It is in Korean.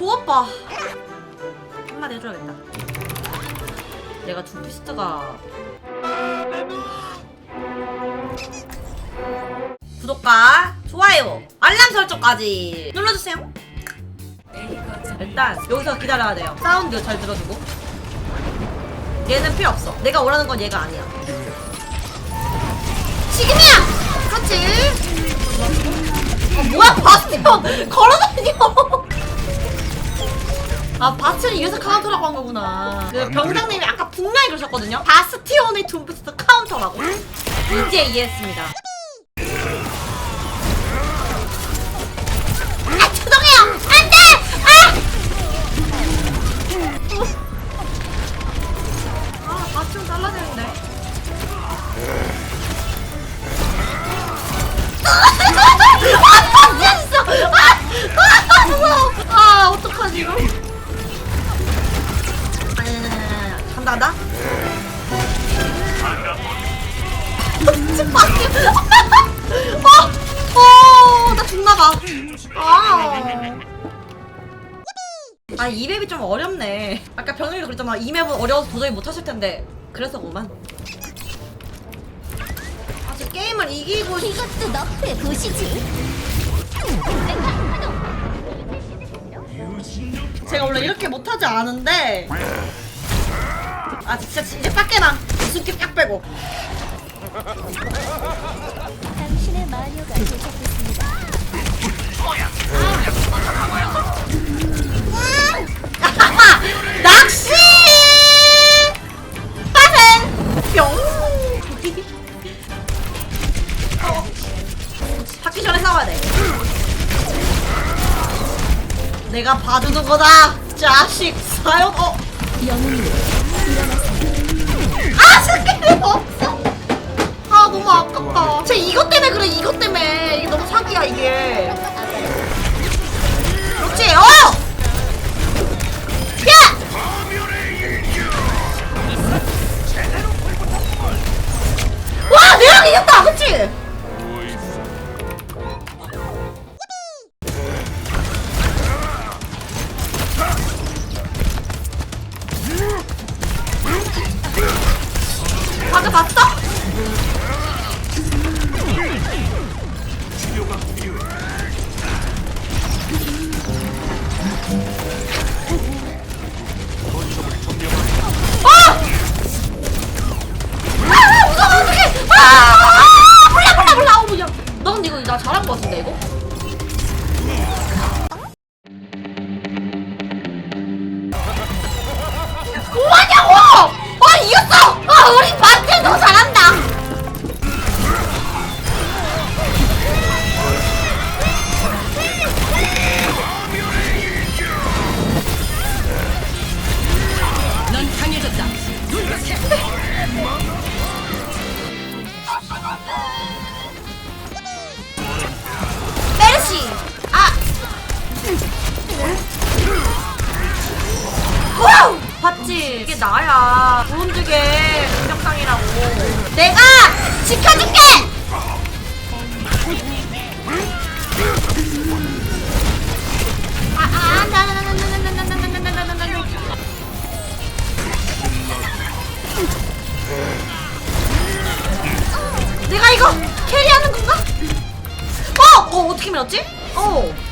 조아빠. 한마디 해줘야겠다. 내가 둠피스트가. 구독과 좋아요 알람 설정까지 눌러주세요. 일단 여기서 기다려야 돼요. 사운드 잘 들어주고. 얘는 필요 없어. 내가 원하는 건 얘가 아니야. 지금이야! 그렇지? 어, 뭐야? 바스티온 걸어다녀 아 바스티온이 이래서 카운터라고 한 거구나 그 병장님이 아까 분명히 그러셨거든요 바스티온의 둠피스트 카운터라고 이제 이해했습니다 아 죄송해요 안돼 아 아, 아, 있어 아, 아, 무서워 아 어떡하지 이거 아, 간다 간다 어, 어, 나 죽나봐. 아. 아, 이 맵이 좀 어렵네. 아까 병일이도 그랬잖아. 이 맵은 어려워서 도저히 못 하실 텐데. 그래서 그만. 아, 저 게임을 이기고 싶... 이것도 너프에 보시지. 제가 원래 이렇게 못하지 않은데. 아, 진짜, 이제 빡게나. 웃음기 딱 빼고. 당신의 마녀가 도착했습니다. 낚시! 빠른! 뿅! 어. 받기 전에 싸워야 돼. 내가 봐주는 거다! 자식! 사연, 어! 영웅님, 아! 스킬이 없어! 아, 너무 아깝다. 쟤 이것 때문에 그래, 이것 때문에. 이게 너무 사기야, 이게. 그렇지, 어! 야! 와, 내랑 이겼다, 아, 이겼어! 아, 우리 더 잘한다! 넌 강해졌다. 메르시! 아! 와우! 봤지? 이게 나야. 보험주게 공격상이라고. 내가 지켜줄게! 아, 아, 나, 나, 나, 나, 나, 나, 나, 나, 나, 나, 나, 나, 나, 나. 내가 이거 캐리하는 건가? 어! 어, 어떻게 밀었지? 어.